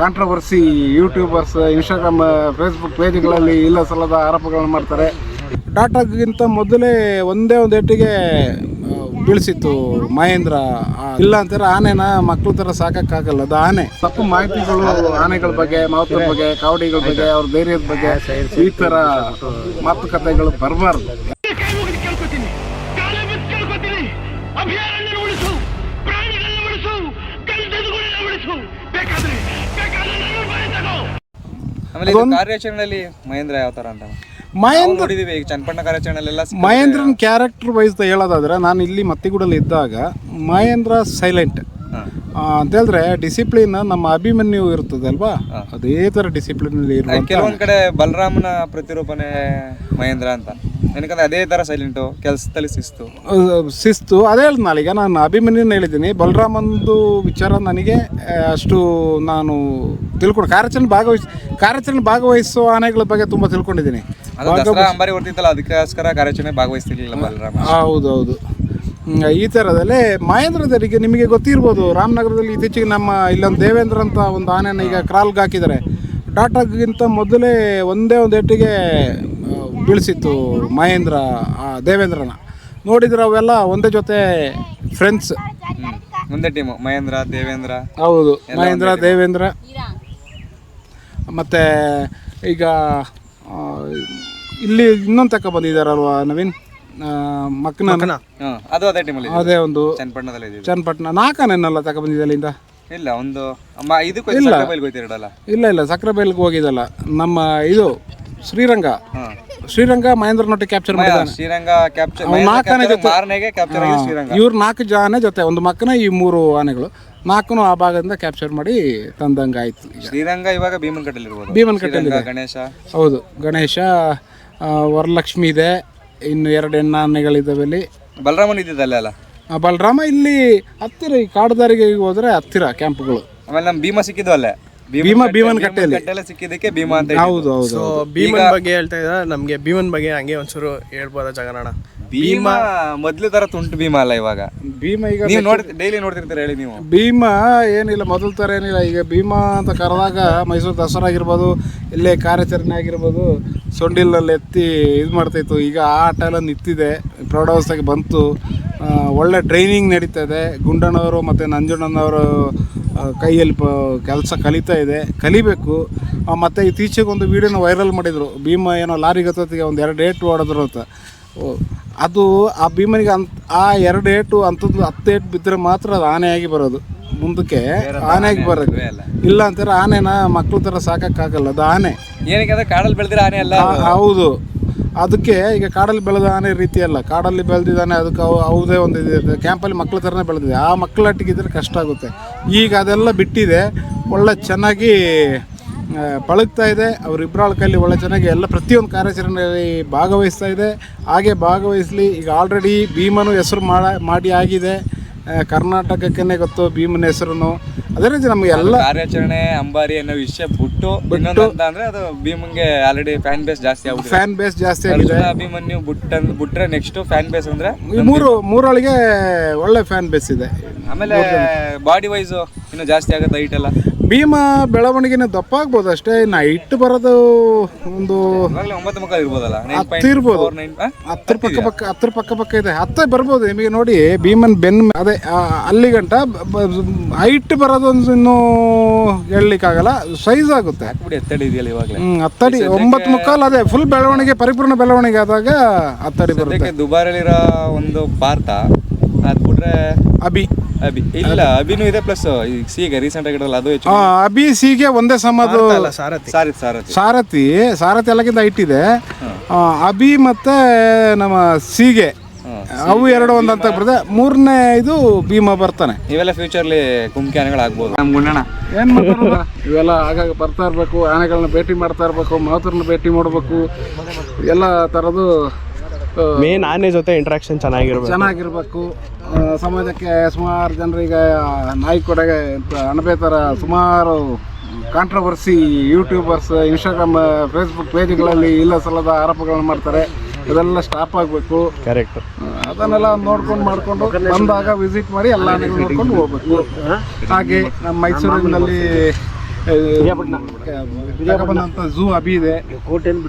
Controversy YouTubers Instagram Facebook ಪೇಜ್ಗಳಲ್ಲಿ ಇಲ್ಲ ಸಲ್ಲದ ಆರೋಪಗಳನ್ನು ಮಾಡ್ತಾರೆ. ಟಾಟಾಗಿಂತ ಮೊದಲೇ ಒಂದೇ ಒಂದು ಏಟಿಗೆ ಬೀಳಿಸಿತ್ತು ಮಹೇಂದ್ರ. ಇಲ್ಲ ಅಂತಾರೆ, ಆನೆನ ಮಕ್ಕಳ ಥರ ಸಾಕಕ್ಕಾಗಲ್ಲ, ಅದು ಆನೆ. ತಪ್ಪು ಮಾಹಿತಿಗಳು ಆನೆಗಳ ಬಗ್ಗೆ ಮಾವುತರ ಬಗ್ಗೆ, ಕಾವಡಿಗಳ ಬಗ್ಗೆ, ಅವ್ರ ಧೈರ್ಯದ ಬಗ್ಗೆ ಈ ಥರ ಮಾತುಕತೆಗಳು ಬರಬಾರ್ದು. ಆಮೇಲೆ ಇದು ಕಾರ್ಯಾಚರಣೆಯಲ್ಲಿ ಮಹೇಂದ್ರ ಯಾವ ತರ ಅಂತ? ನಾವು ಮಹೇಂದ್ರ ನೋಡಿದೀವಿ ಈಗ ಚನ್ನಪಣ್ಣ ಕಾರ್ಯಾಚರಣೆಲೆಲ್ಲ ಮಹೇಂದ್ರನ್ ಕ್ಯಾರೆಕ್ಟರ್ ವೈಸ್ ಹೇಳೋದಾದ್ರೆ ನಾನು ಇಲ್ಲಿ ಮತ್ತಿಗೂಡಲ್ಲಿ ಇದ್ದಾಗ ಮಹೇಂದ್ರ ಸೈಲೆಂಟ್ ಅಂತ ಹೇಳಿದ್ರೆ ಡಿಸಿಪ್ಲಿನ್ ನಮ್ಮ ಅಭಿಮನ್ಯು ಇರ್ತದೆ ಅಲ್ವಾ? ಅದೇ ಥರ ಡಿಸಿಪ್ಲಿನ್ ಇರುವಂತ ಕೆಲವೊಂದ್ ಕಡೆ ಬಲರಾಮನ ಪ್ರತಿರೂಪನೆ ಮಹೇಂದ್ರ ಅಂತ. ಏನಕ್ಕಂದ್ರೆ ಅದೇ ತರ ಸೈಲೆಂಟು ಕೆಲಸದಲ್ಲಿ ಶಿಸ್ತು. ಶಿಸ್ತು. ಅದೇ ಹೇಳಿದ್ನಲ್ಲ ಈಗ ನಾನು ಅಭಿಮನ್ಯುನ ಹೇಳಿದ್ದೀನಿ. ಬಲರಾಮಂದು ವಿಚಾರ ನನಗೆ ಅಷ್ಟು ನಾನು ತಿಳ್ಕೊಂಡು ಕಾರ್ಯಾಚರಣೆ ಭಾಗವಹಿಸ್ ಕಾರ್ಯಾಚರಣೆ ಭಾಗವಹಿಸುವ ಆನೆಗಳ ಬಗ್ಗೆ ತುಂಬ ತಿಳ್ಕೊಂಡಿದ್ದೀನಿ. ಅಂಬಾರಿ ಹೊರ್ತಿತ್ತಲ್ಲ ಅದಕ್ಕೋಸ್ಕರ ಕಾರ್ಯಾಚರಣೆ ಭಾಗವಹಿಸ್ತಿರ್ಲಿಲ್ಲ ಬಲರಾಮ ಹೌದು ಹೌದು ಈ ಥರದಲ್ಲೇ ಮಹೇಂದ್ರದವರಿಗೆ ನಿಮಗೆ ಗೊತ್ತಿರ್ಬೋದು ರಾಮನಗರದಲ್ಲಿ ಇತ್ತೀಚೆಗೆ ನಮ್ಮ ಇಲ್ಲೊಂದು ದೇವೇಂದ್ರ ಅಂತ ಒಂದು ಆನೆನ ಈಗ ಕ್ರಾಲ್ಗೆ ಹಾಕಿದ್ದಾರೆ. ಟಾಟಾಗಿಂತ ಮೊದಲೇ ಒಂದೇ ಒಂದು ಏಟಿಗೆ ಆ, ಬೀಳಿಸಿತ್ತು ಮಹೇಂದ್ರ ಆ ದೇವೇಂದ್ರನ. ನೋಡಿದ್ರೆ ಅವೆಲ್ಲ ಒಂದೇ ಜೊತೆ ಫ್ರೆಂಡ್ಸ್ ಒಂದೇ ಟೀಮು ಮಹೇಂದ್ರ ದೇವೇಂದ್ರ. ಹೌದು ಮಹೇಂದ್ರ ದೇವೇಂದ್ರ. ಮತ್ತು ಈಗ ಇಲ್ಲಿ ಇನ್ನೊಂದು ತಕ್ಕ ಬಂದಿದ್ದಾರಲ್ವಾ ನವೀನ್? ಮಕ್ಕನ ಅದು ಅದೇ ಟೀಮಲ್ಲಿ ಅದೇ ಒಂದು ಚನ್ನಪಟ್ಟಣದಲ್ಲಿ ಚನ್ನಪಟ್ಟಣ. ನಾಲ್ಕನೆಲ್ಲ ಬಂದಿದೆ ಅಲ್ಲಿಂದ? ಇಲ್ಲ ಒಂದು ಅಮ್ಮ ಇದಕ್ಕೂ ಇಲ್ಲ. ಇಲ್ಲ ಇಲ್ಲ ಇಲ್ಲ ಸಕ್ರೆಬೈಲ್ಗೆ ಹೋಗಿದ್ದಲ್ಲ. ನಮ್ಮ ಇದು ಶ್ರೀರಂಗ. ಶ್ರೀರಂಗ ಮಹೇಂದ್ರನೊಟ್ಟಿಗೆ ಕ್ಯಾಪ್ಚರ್ ಮಾಡಿದ್ದಾನೆ. ಶ್ರೀರಂಗ ಕ್ಯಾಪ್ಚರ್ ಜೊತೆ ಮಾರನೆಗೆ ಕ್ಯಾಪ್ಚರ್ ಆಗಿದೆ ಶ್ರೀರಂಗ. ಇವ್ರು ನಾಲ್ಕು ಜನ ಜೊತೆ ಒಂದು ಮಕ್ಕನ ಈ ಮೂರು ಆನೆಗಳು. ನಾಲ್ಕು ಆ ಭಾಗದಿಂದ ಕ್ಯಾಪ್ಚರ್ ಮಾಡಿ ತಂದಂಗೆ ಆಯ್ತು ಶ್ರೀರಂಗ ಇವಾಗ ಭೀಮನ್ ಇರ್ಬೋದು ಭೀಮನ್ ಶ್ರೀರಂಗ ಗಣೇಶ. ಹೌದು. ಗಣೇಶ ಆ, ವರಲಕ್ಷ್ಮಿ ಇದೆ. ಇನ್ನು ಎರಡು ಹೆಣ್ಣು ಆನೆಗಳಿದ್ದಾವೆ ಇಲ್ಲಿ. ಬಲರಾಮನ್ ಇದ್ದಿದ್ದಲ್ಲ ಅಲ್ಲ ಆ, ಬಲರಾಮ ಇಲ್ಲಿ ಹತ್ತಿರ ಈ ಕಾಡುದಾರಿಗೆ ಹೋದ್ರೆ ಹತ್ತಿರ ಕ್ಯಾಂಪ್ಗಳು ಆಮೇಲೆ ನಮ್ ಭೀಮ ಸಿಕ್ಕಿದ್ವು ಅಲ್ಲೇ. ಭೀಮ ಭೀಮನ್ ಕಟ್ಟೆಯಲ್ಲಿ. ಕಟ್ಟೆಲ್ಲ ಸಿಕ್ಕಿದ್ದಕ್ಕೆ ಭೀಮ ಅಂತ ಹೌದು ಹೌದು ಸೊ ಭೀಮನ್ ಬಗ್ಗೆ ಹೇಳ್ತಾ ಇದ್ದ ನಮಗೆ ಭೀಮನ್ ಬಗ್ಗೆ ಹಂಗೆ ಒಂಚೂರು ಹೇಳ್ಬೋದ ಜಗನಣ್ಣ ಭೀಮ ಮೊದ್ಲು ತರ ತುಂಟು ಭೀಮ ಅಲ್ಲ ಇವಾಗ. ಭೀಮ ಈಗ ನೀವು ನೋಡಿ ಡೈಲಿ ನೋಡ್ತಿರ್ತೀರ ಹೇಳಿ ನೀವು. ಭೀಮ ಏನಿಲ್ಲ ಮೊದಲ ಥರ ಏನಿಲ್ಲ. ಈಗ ಭೀಮ ಅಂತ ಕರೆದಾಗ ಮೈಸೂರು ದಸರಾ ಆಗಿರ್ಬೋದು ಇಲ್ಲೇ ಕಾರ್ಯಾಚರಣೆ ಆಗಿರ್ಬೋದು ಸೊಂಡಿಲಲ್ಲಿ ಎತ್ತಿ ಇದು ಮಾಡ್ತಾಯಿತ್ತು ಈಗ ಆ ಆಟ ಎಲ್ಲ ನಿಂತಿದೆ ಪ್ರೌಢಾವಸ್ಥೆಗೆ ಬಂತು. ಒಳ್ಳೆ ಟ್ರೈನಿಂಗ್ ನಡೀತಾ ಇದೆ. ಗುಂಡಣ್ಣವರು ಮತ್ತು ನಂಜಣ್ಣನವರು ಕೈಯಲ್ಲಿ ಪ ಕೆಲಸ ಕಲಿತಾ ಇದೆ ಕಲಿಬೇಕು. ಮತ್ತು ಇತ್ತೀಚೆಗೆ ಒಂದು ವೀಡಿಯೋನ ವೈರಲ್ ಮಾಡಿದರು. ಭೀಮ ಏನೋ ಲಾರಿ ಒಂದು ಎರಡು ಏಟು ಹೊಡೆದ್ರು ಅಂತ. ಓ, ಅದು ಆ ಭೀಮನಿಗೆ ಅಂತ ಆ ಎರಡು ಏಟು ಅಂತದ್ದು ಹತ್ತು ಏಟು ಬಿದ್ದರೆ ಮಾತ್ರ ಅದು ಆನೆಯಾಗಿ ಬರೋದು. ಮುಂದಕ್ಕೆ ಆನೆಯಾಗಿ ಬರೋದು. ಇಲ್ಲ. ಅಂತಾರೆ ಆನೆನ ಮಕ್ಕಳ ಥರ ಸಾಕೋಕ್ಕಾಗಲ್ಲ ಅದು ಆನೆ. ಏನಕ್ಕೆ ಕಾಡಲ್ಲಿ ಬೆಳೆದಿರೋ ಆನೆ ಅಲ್ಲ ಹೌದು. ಅದಕ್ಕೆ ಈಗ ಕಾಡಲ್ಲಿ ಬೆಳೆದ ರೀತಿ ಅಲ್ಲ ಕಾಡಲ್ಲಿ ಬೆಳೆದಿದ್ದಾನೆ, ಅದಕ್ಕೆ ಅವು ಯಾವುದೇ ಒಂದು ಇದೆ ಕ್ಯಾಂಪಲ್ಲಿ ಮಕ್ಕಳ ಥರನೇ ಬೆಳೆದಿದೆ. ಆ ಮಕ್ಕಳಟ್ಟಿಗಿದ್ರೆ ಕಷ್ಟ ಆಗುತ್ತೆ. ಈಗ ಅದೆಲ್ಲ ಬಿಟ್ಟಿದೆ. ಒಳ್ಳೆ ಚೆನ್ನಾಗಿ ಪಳಗ್ತಾ ಇದೆ. ಅವರಿಬ್ಬರಾಳ ಕೈಲಿ ಒಳ್ಳೆ ಚೆನ್ನಾಗಿ ಎಲ್ಲ ಪ್ರತಿಯೊಂದು ಕಾರ್ಯಾಚರಣೆಯಲ್ಲಿ ಭಾಗವಹಿಸ್ತಾ ಇದೆ. ಹಾಗೆ ಭಾಗವಹಿಸಲಿ. ಈಗ ಆಲ್ರೆಡಿ ಭೀಮನು ಹೆಸರು ಮಾಡ ಆಗಿದೆ. ಕರ್ನಾಟಕಕ್ಕೇ ಗೊತ್ತು ಭೀಮನ ಹೆಸರು ಅದೇ ರೀತಿ ನಮಗೆ ಎಲ್ಲ ಕಾರ್ಯಾಚರಣೆ ಅಂಬಾರಿ ಅನ್ನೋ ವಿಷಯ ಬಿಟ್ಟು ಇನ್ನೊಂದು ಅಂತ ಅಂದ್ರೆ ಅದು ಭೀಮಂಗೆ ಆಲ್ರೆಡಿ ಫ್ಯಾನ್ ಬೇಸ್ ಜಾಸ್ತಿ ಆಗುತ್ತೆ ಫ್ಯಾನ್ ಬೇಸ್ ಜಾಸ್ತಿ ಆಗಿದೆ. ಅಭಿಮನ್ ಅಭಿಮನ್ಯು ಬಿಟ್ಟ ಬಿಟ್ರೆ ನೆಕ್ಸ್ಟ್ ಫ್ಯಾನ್ ಬೇಸ್ ಅಂದ್ರೆ ಈ ಮೂರು ಮೂರೊಳಗೆ ಒಳ್ಳೆ ಫ್ಯಾನ್ ಬೇಸ್ ಇದೆ. ಆಮೇಲೆ ಬಾಡಿ ವೈಸ್ ಇನ್ನು ಜಾಸ್ತಿ ಆಗುತ್ತೆ ಹೈಟ್ ಎಲ್ಲ. ಭೀಮ ಬೆಳವಣಿಗೆನ ದಪ್ಪ ಆಗ್ಬೋದು ಅಷ್ಟೇ. ಇನ್ನು ಹೈಟ್ ಬರೋದು ಒಂದು ಒಂಬತ್ತು ಮಕ್ಕಳು ಇರ್ಬೋದಲ್ಲ? ಹತ್ತು ಇರ್ಬೋದು. ಹತ್ತರ ಪಕ್ಕ ಪಕ್ಕ ಹತ್ತರ ಪಕ್ಕ ಪಕ್ಕ ಇದೆ. ಹತ್ತ ಬರ್ಬೋದು. ನಿಮಗೆ ನೋಡಿ ಭೀಮನ್ ಬೆನ್ ಅದೇ ಅಲ್ಲಿ ಗಂಟ ಹೈಟ್ ಬರೋದೊಂದು ಇನ್ನೂ ಹೇಳಲಿಕ್ಕಾಗಲ್ಲ. ಸೈಜ್ ಆಗುತ್ತೆ. ಹ್ಮ್ ಹತ್ತಡಿ. ಒಂಬತ್ತು ಮುಕ್ಕಾಲು ಅದೇ ಫುಲ್ ಬೆಳವಣಿಗೆ ಪರಿಪೂರ್ಣ ಬೆಳವಣಿಗೆ ಆದಾಗ ಹತ್ತಡಿ ಬರುತ್ತೆ. ದುಬಾರಲ್ಲಿರೋ ಒಂದು ಪಾರ್ಥ ಅದ್ಬಿಟ್ರೆ ಅಭಿ. ಅಭಿ ಇಲ್ಲ ಅಭಿನೂ ಇದೆ ಪ್ಲಸ್ ಈಗ ಸೀಗ ರೀಸೆಂಟ್ ಆಗಿ ಇಡಲ್ಲ ಅದು ಹೆಚ್ಚು ಆ, ಅಭಿ ಸಿಗೆ ಒಂದೇ ಸಮದು ಅಲ್ಲ ಸಾರಥಿ. ಸಾರಿ ಸಾರಥಿ. ಸಾರಥಿ ಸಾರಥಿ ಎಲ್ಲಕ್ಕಿಂತ ಇಟ್ಟಿದೆ ಇದೆ. ಅಭಿ ಮತ್ತೆ ನಮ್ಮ ಸೀಗೆ ಅವು ಎರಡು ಒಂದಂತ ಬರ್ತದೆ. ಮೂರನೇ ಇದು ಭೀಮ ಬರ್ತಾನೆ. ಇವೆಲ್ಲ ಫ್ಯೂಚರ್ಲಿ ಕುಮ್ಕಿ ಆನೆಗಳು ಆಗ್ಬೋದು. ನಮ್ಮ ಗುಂಡಣ್ಣ. ಏನ್ ಮಾತಾಡೋದು? ಇವೆಲ್ಲ ಆಗಾಗ ಬರ್ತಾ ಇರ್ಬೇಕು ಆನೆಗಳನ್ನ ಭೇಟಿ ಮಾಡ್ತಾ ಇರ್ಬೇಕು ಮಾವುತರನ್ನ ಭೇಟಿ ಮಾಡಬೇಕು. ಎಲ್ಲ ಥರದ್ದು ಮೇನ್ ಆನೆ ಜೊತೆ ಇಂಟ್ರಾಕ್ಷನ್ ಚೆನ್ನಾಗಿರ್ಬೇಕು. ಚೆನ್ನಾಗಿರ್ಬೇಕು. ಸಮಾಜಕ್ಕೆ ಸುಮಾರು ಜನರಿಗೆ ನಾಯಿ ಕೊಡೆಗೆ ಅಣಬೆ ಥರ ಸುಮಾರು ಕಾಂಟ್ರವರ್ಸಿ ಯೂಟ್ಯೂಬರ್ಸ್ ಇನ್ಸ್ಟಾಗ್ರಾಮ್ ಫೇಸ್ಬುಕ್ ಪೇಜ್ಗಳಲ್ಲಿ ಇಲ್ಲ ಸಲ್ಲದ ಆರೋಪಗಳನ್ನು ಮಾಡ್ತಾರೆ. ಅದೆಲ್ಲ ಸ್ಟಾಪ್ ಆಗಬೇಕು. ಕರೆಕ್ಟ್ ಅದನ್ನೆಲ್ಲ ನೋಡ್ಕೊಂಡು ಮಾಡ್ಕೊಂಡು ಬಂದಾಗ ವಿಸಿಟ್ ಮಾಡಿ ಎಲ್ಲ ನೋಡ್ಕೊಂಡು ಹೋಗ್ಬೇಕು. ಹಾಗೆ ನಮ್ಮ ಮೈಸೂರಿನಲ್ಲಿ ಝೂ ಅಭಿ ಇದೆ.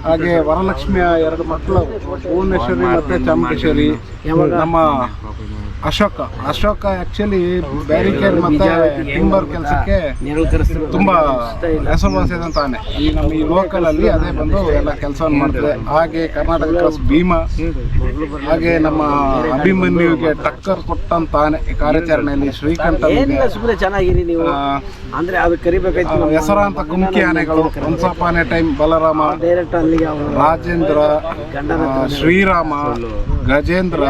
ಹಾಗೆ ವರಲಕ್ಷ್ಮಿಯ ಎರಡು ಮಕ್ಕಳು ಭುವನೇಶ್ವರಿ ಮತ್ತೆ ಚಾಮುಂಡೇಶ್ವರಿ ನಮ್ಮ ಅಶೋಕ. ಅಶೋಕ ಆಕ್ಚುಲಿ ಬ್ಯಾರಿಕೇಡ್ ಮತ್ತೆ ಟಿಂಬರ್ ಕೆಲಸಕ್ಕೆ ತುಂಬಾ ಹೆಸರುವಾಸಿಯಾದಂತ ಆನೆ. ಈ ನಮ್ಮ ಈ ಲೋಕಲ್ ಅಲ್ಲಿ ಅದೇ ಬಂದು ಎಲ್ಲ ಕೆಲಸವನ್ನು ಮಾಡ್ತದೆ. ಹಾಗೆ ಕರ್ನಾಟಕ ಕ್ರಾಸ್ ಭೀಮಾ ಹಾಗೆ ನಮ್ಮ ಅಭಿಮನ್ಯುಗೆ ಟಕ್ಕರ್ ಕೊಟ್ಟಂತ ಆನೆ ಈ ಕಾರ್ಯಾಚರಣೆಯಲ್ಲಿ ಶ್ರೀಕಂಠ ಚೆನ್ನಾಗಿರಿ ನೀವು. ಅಂದ್ರೆ ಅದು ಕರಿಬೇಕಾಯ್ತು ಹೆಸರಾಂತ ಗುಮ್ಕಿ ಆನೆಗಳು ಹಂಸಪಾನೆ ಟೈಮ್ ಬಲರಾಮ ಡೈರೆಕ್ಟ್ ಅಲ್ಲಿಗೆ ಅವನು ರಾಜೇಂದ್ರ ಶ್ರೀರಾಮ ಗಜೇಂದ್ರ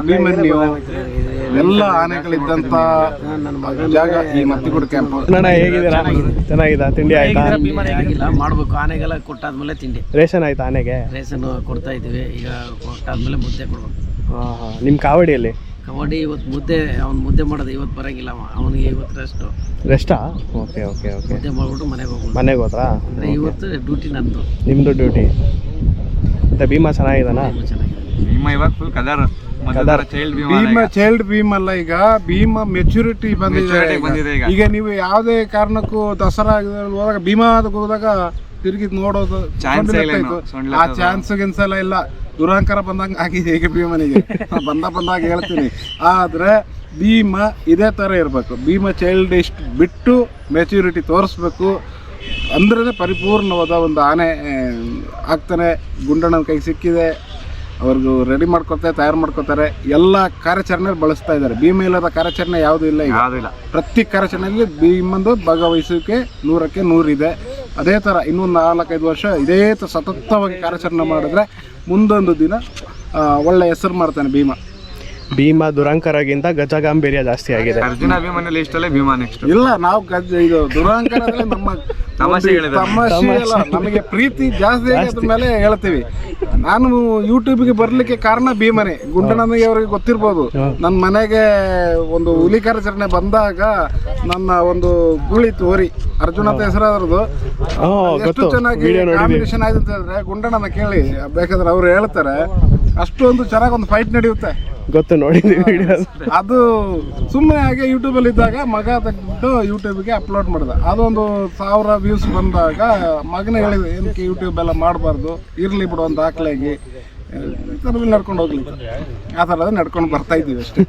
ಅಭಿಮನ್ಯು ಎಲ್ಲ ಆನೆಗಳಿದ್ದಂತ ಜಾಗ ಈ ಮತ್ತಿಗೂಡ ಕ್ಯಾಂಪ್ ಚೆನ್ನಾಗಿದೆ ಹೇಗಿದ್ದೀರಾ? ಚೆನ್ನಾಗಿದಾ. ತಿಂಡಿ ಆಯ್ತಾ? ಆಗಿಲ್ಲ ಮಾಡ್ಬೇಕು. ಆನೆಗೆಲ್ಲ ಕೊಟ್ಟಾದ್ಮೇಲೆ ತಿಂಡಿ. ರೇಷನ್ ಆಯ್ತಾ ಆನೆಗೆ? ರೇಷನ್ ಕೊಡ್ತಾ ಇದೀವಿ ಈಗ ಕೊಟ್ಟಾದ್ಮೇಲೆ ಮುದ್ದೆ ಕೊಡ್ಬೇಕು. ಹಾಂ ಹಾಂ. ನಿಮ್ಮ ಕಾವಡಿಯಲ್ಲಿ? ಕಬಡ್ಡಿ ಇವತ್ತು ಮುದ್ದೆ ಅವ್ನು ಮುದ್ದೆ ಮಾಡೋದು ಇವತ್ತು ಬರಂಗಿಲ್ಲ ಅವ. ಅವನಿಗೆ ಇವತ್ತು ರೆಸ್ಟು ರೆಸ್ಟಾ ಓಕೆ ಓಕೆ ಓಕೆ ಮುದ್ದೆ ಮಾಡ್ಬಿಟ್ಟು ಮನೆಗೆ ಹೋಗ್ಬೋದು ಮನೆಗೆ ಹೋದ್ರಾ? ಅಂದರೆ ಇವತ್ತು ಡ್ಯೂಟಿ ನಂದು ನಿಮ್ಮದು ಡ್ಯೂಟಿ ಮತ್ತೆ ಭೀಮಾ ಚೆನ್ನಾಗಿದಾನಾ ಚೆನ್ನಾಗಿದೆ ಭೀಮ ಇವಾಗ full. Child Bheema Bheema child Bheem ಅಲ್ಲ ಈಗ. ಭೀಮ ಮೆಚುರಿಟಿ ಬಂದಿದೆ ಈಗ. ಬಂದಿದೆ ಈಗ. ಈಗ ನೀವು ಯಾವುದೇ ಕಾರಣಕ್ಕೂ ದಸರಾ ಹೋದಾಗ ಭೀಮಾ ಹೋದಾಗ ತಿರುಗಿ ನೋಡೋದು. ಆ ಚಾನ್ಸ್ ಗಿನ್ಸ್ ಎಲ್ಲ ಇಲ್ಲ. ದುರಂಕಾರ ಬಂದಂಗ ಆಗಿದೆ ಈಗ ಭೀಮನಿಗೆ. ಬಂದ ಬಂದಾಗ ಹೇಳ್ತೀನಿ. ಆದ್ರೆ ಭೀಮ ಇದೇ ತರ ಇರಬೇಕು. ಭೀಮ ಚೈಲ್ಡ್ ಇಷ್ಟು ಬಿಟ್ಟು ಮೆಚುರಿಟಿ ತೋರಿಸ್ಬೇಕು. ಅಂದ್ರೆ ಪರಿಪೂರ್ಣವಾದ ಒಂದು ಆನೆ ಆಗ್ತಾನೆ. ಗುಂಡಣ್ಣನ ಕೈ ಸಿಕ್ಕಿದೆ. ಅವ್ರಿಗೂ ರೆಡಿ ಮಾಡ್ಕೊತಾರೆ ತಯಾರು ಮಾಡ್ಕೊತಾರೆ ಎಲ್ಲ ಕಾರ್ಯಾಚರಣೆ ಬಳಸ್ತಾ ಇದ್ದಾರೆ. ಭೀಮ ಇಲ್ಲದ ಕಾರ್ಯಾಚರಣೆ ಯಾವುದೂ ಇಲ್ಲ ಈಗ. ಇಲ್ಲ. ಪ್ರತಿ ಕಾರ್ಯಾಚರಣೆಯಲ್ಲಿ ಭೀಮಂದು ಭಾಗವಹಿಸೋಕೆ ನೂರಕ್ಕೆ ನೂರಿದೆ ಅದೇ ಥರ ಇನ್ನೊಂದು ನಾಲ್ಕೈದು ವರ್ಷ ಇದೇ ತ ಸತತವಾಗಿ ಕಾರ್ಯಾಚರಣೆ ಮಾಡಿದ್ರೆ ಮುಂದೊಂದು ದಿನ ಒಳ್ಳೆ ಹೆಸರು ಮಾಡ್ತಾನೆ ಭೀಮ. ಭೀಮಾ ದುರಂಕರಗಿಂತ ಗಜಗಾಂಭೀರ್ಯ ಜಾಸ್ತಿ ಆಗಿದೆ. ಅರ್ಜುನ ಅಭಿಮಾನಿ ಲಿಸ್ಟ್ ಅಲ್ಲೇ ಭೀಮಾ ನೆಕ್ಸ್ಟ್ ಇಲ್ಲ ನಾವು ಗಜ ಇದು ದುರಂಕರ ನಮ್ಮ ತಮಾಷೆ ನಮಗೆ ಪ್ರೀತಿ ಜಾಸ್ತಿ ಆಗಿದ ಮೇಲೆ ಹೇಳ್ತೀವಿ. ನಾನು ಯೂಟ್ಯೂಬ್ಗೆ ಬರಲಿಕ್ಕೆ ಕಾರಣ ಭೀಮನೆ. ಗುಂಡಣ್ಣನಿಗೆ ಅವರಿಗೆ ಗೊತ್ತಿರ್ಬೋದು. ನನ್ನ ಮನೆಗೆ ಒಂದು ಹುಲಿ ಕಾರ್ಯಾಚರಣೆ ಬಂದಾಗ ನನ್ನ ಒಂದು ಗುಳಿತ್ತು ತೋರಿ ಅರ್ಜುನ ಅಂತ ಹೆಸರಾದ್ರದ್ದು ಎಷ್ಟು ಚೆನ್ನಾಗಿ. ಕಾಂಬಿನೇಷನ್ ಆಯ್ತು ಅಂತ ಹೇಳಿದ್ರೆ ಗುಂಡಣ್ಣನ ಕೇಳಿ ಬೇಕಾದ್ರೆ ಅವ್ರು ಹೇಳ್ತಾರೆ. ಅಷ್ಟೊಂದು ಚೆನ್ನಾಗಿ ಒಂದು ಫೈಟ್ ನಡೆಯುತ್ತೆ. ಗೊತ್ತು ನೋಡಿ ವಿಡಿಯೋ ಅದು ಸುಮ್ಮನೆ ಹಾಗೆ ಯೂಟ್ಯೂಬಲ್ಲಿ ಇದ್ದಾಗ ಮಗ ತೆಗೆದು ಯೂಟ್ಯೂಬ್ಗೆ ಅಪ್ಲೋಡ್ ಮಾಡಿದೆ. ಅದೊಂದು ಸಾವಿರ ವ್ಯೂಸ್ ಬಂದಾಗ ಮಗನ ಹೇಳಿದೆ ಏನಕ್ಕೆ ಯೂಟ್ಯೂಬ್ ಎಲ್ಲ ಮಾಡಬಾರ್ದು? ಇರಲಿ ಬಿಡು ಒಂದು ಹಾಕ್ಲಾಗಿ ನಡ್ಕೊಂಡು ಹೋಗ್ಲಿ. ಆ ಥರದ ನಡ್ಕೊಂಡು ಬರ್ತಾ ಇದ್ದೀವಿ ಅಷ್ಟೇ.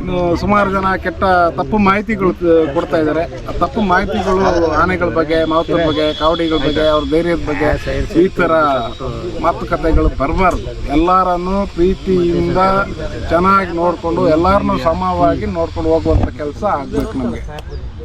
ಇನ್ನು ಸುಮಾರು ಜನ ಕೆಟ್ಟ ತಪ್ಪು ಮಾಹಿತಿಗಳು ಕೊಡ್ತಾ ಇದ್ದಾರೆ. ಆ ತಪ್ಪು ಮಾಹಿತಿಗಳು, ಆನೆಗಳ ಬಗ್ಗೆ ಮಾವುತರ ಬಗ್ಗೆ, ಕಾವಡಿಗಳ ಬಗ್ಗೆ, ಅವ್ರ ಧೈರ್ಯದ ಬಗ್ಗೆ ಈ ಥರ ಮಾತುಕತೆಗಳು ಬರಬಾರ್ದು. ಎಲ್ಲರನ್ನು ಪ್ರೀತಿಯಿಂದ ಚೆನ್ನಾಗಿ ನೋಡಿಕೊಂಡು, ಎಲ್ಲರನ್ನೂ ಸಮವಾಗಿ ನೋಡ್ಕೊಂಡು ಹೋಗುವಂಥ ಕೆಲಸ ಆಗಬೇಕು ನಮಗೆ.